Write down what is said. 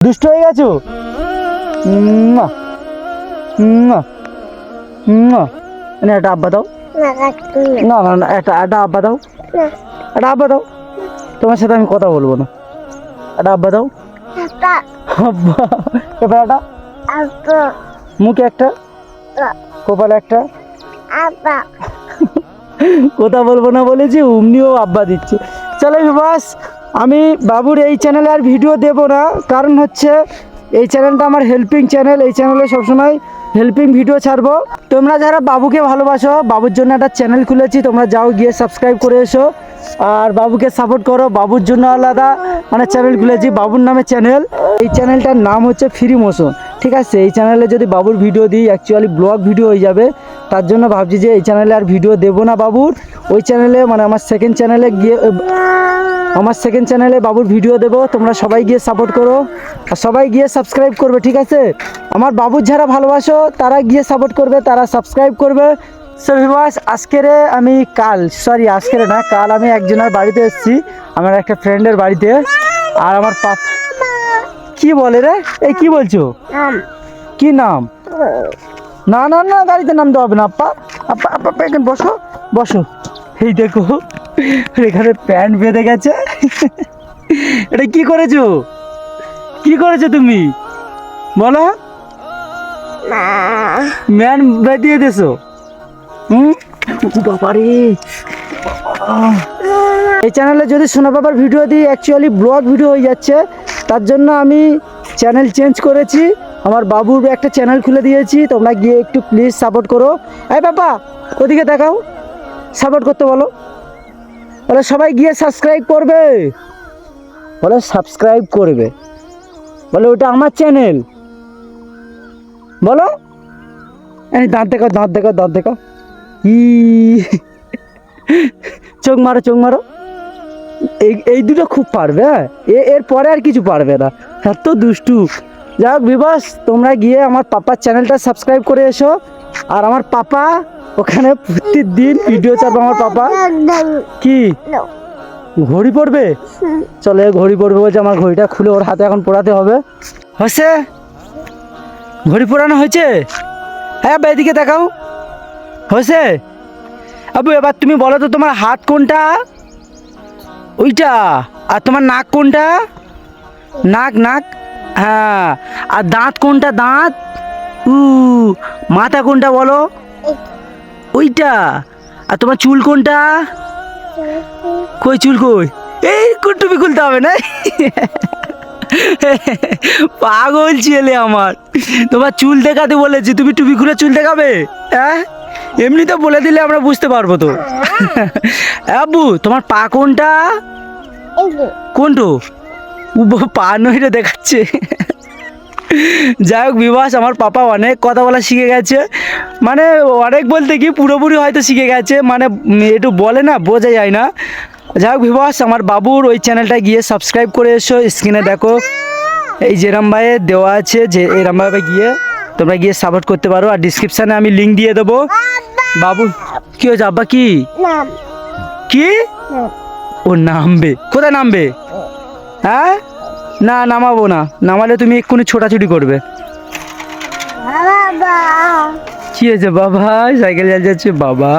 দুষ্ট হয়ে গেছো। না একটা আব্বা দাও। না না। না একটা একটা আব্বা দাও। একটা আব্বা দাও। তোমার সাথে আমি কথা বলব না। একটা আব্বা দাও। আব্বা। এবার একটা মুখে একটা? কপালে একটা? কথা বলব না বলেছি অমনিও আব্বা দিচ্ছে। চলো বাস আমি বাবুর এই চ্যানেলে আর ভিডিও দেব না। কারণ হচ্ছে এই চ্যানেলটা আমার হেল্পিং চ্যানেল এই চ্যানেলে সবসময় হেল্পিং ভিডিও ছাড়বো। তোমরা যারা বাবুকে ভালোবাসো, বাবুর জন্য একটা চ্যানেল খুলেছি। তোমরা যাও গিয়ে সাবস্ক্রাইব করে এসো। আর বাবুকে সাপোর্ট করো। বাবুর জন্য আলাদা মানে চ্যানেল খুলেছি, বাবুর নামে চ্যানেল এই চ্যানেলটার নাম হচ্ছে ফ্রি মোশন ঠিক আছে? এই চ্যানেলে যদি বাবুর ভিডিও দিই অ্যাকচুয়ালি ব্লগ ভিডিও হয়ে যাবে। তার জন্য ভাবছি যে এই চ্যানেলে আর ভিডিও দেবো না বাবুর। ওই চ্যানেলে মানে আমার সেকেন্ড চ্যানেলে গিয়ে আমার সেকেন্ড চ্যানেলে বাবুর ভিডিও দেবো তোমরা সবাই গিয়ে সাপোর্ট করো। আর সবাই গিয়ে সাবস্ক্রাইব করবে ঠিক আছে? আমার বাবুর যারা ভালোবাসো তারা গিয়ে সাপোর্ট করবে তারা সাবস্ক্রাইব করবে। সো ভিভাস আজকের আমি কাল সরি আজকের না কাল আমি একজনের বাড়িতে এসেছি আমার একটা ফ্রেন্ডের বাড়িতে। আর আমার পাপ কি বলে রে? এই কি বলছো? কি নাম? না না না গাড়িতে নাম দেওয়া হবে না আপা। আপা আপা আপা, এখানে বসো বসো। এই দেখো। এখানে প্যান্ট বেঁধে গেছে। এটা কি করেছ? কি করেছ তুমি? বলো। ম্যান বেঁধিয়ে দিয়েছ। হুম? এই চ্যানেলে যদি সোনা বাবার ভিডিও দিই অ্যাকচুয়ালি ব্লগ ভিডিও হয়ে যাচ্ছে, তার জন্য আমি চ্যানেল চেঞ্জ করেছি। আমার বাবুর একটা চ্যানেল খুলে দিয়েছি। তোমরা গিয়ে একটু প্লিজ সাপোর্ট করো। এই বাবা, ওদিকে দেখাও। সাপোর্ট করতে বলো। বলে, সবাই গিয়ে সাবস্ক্রাইব করবে। বলে সাবস্ক্রাইব করবে। বলে, ওটা আমার চ্যানেল বলো। এই, দাঁত দেখো দাঁত দেখো দাঁত দেখো। ই, চোখ মারো চোখ মারো। এই এই দুটো খুব পারবে হ্যাঁ? এ- এর পরে আর কিছু পারবে না। এত দুষ্টু। যাই হোক বিবাস, তোমরা গিয়ে আমার পাপার চ্যানেলটা সাবস্ক্রাইব করে এসো। আর আমার পাপা ওখানে প্রতিদিন ভিডিও চাপবে আমার পাপা। কি? ঘড়ি পড়বে? চলে, ঘড়ি পড়বে বলছে আমার ঘড়িটা খুলে ওর হাতে এখন পড়াতে হবে। হচ্ছে ঘড়ি পড়ানো হয়েছে? হ্যাঁ এদিকে দেখাও। হয়েছে? আবু এবার তুমি বলো তো তোমার হাত কোনটা? ওইটা। আর তোমার নাক কোনটা? নাক নাক। হ্যাঁ। আর দাঁত কোনটা, দাঁত? উ মাথা কোনটা বলো? ওইটা? আর তোমার চুল কোনটা? কই চুল কই? এই টুপি খুলতে হবে না? পাগল ছেলে আমার। তোমার চুল দেখাতে বলেছি তুমি টুপি খুলে চুল দেখাবে? হ্যাঁ? এমনি তো বলে দিলে আমরা বুঝতে পারব তো। আব্বু তোমার পা কোনটা? কোনটো? পা নইরে দেখাচ্ছে। যাই হোক বিবাস আমার পাপা অনেক কথা বলা শিখে গেছে। মানে অনেক বলতে কি পুরোপুরি হয়তো শিখে গেছে মানে একটু বলে না বোঝা যায় না। যাই হোক বিবাস আমার বাবুর ওই চ্যানেলটা গিয়ে সাবস্ক্রাইব করে এসো স্ক্রিনে দেখো। এই যেরাম ভাইয়ে দেওয়া আছে যে এরম ভাবে গিয়ে তোমরা গিয়ে সাপোর্ট করতে পারো। আর ডিসক্রিপশানে আমি লিঙ্ক দিয়ে দেবো। বাবু কি হয়েছে আব্বা কি? কি? ও নামবে। কোথায় নামবে? হ্যাঁ? না নামাবো না। নামালে তুমি এক্ষুনি ছোটাছুটি করবে। কি হয়েছে বাবা? সাইকেল চাল যাচ্ছে বাবা।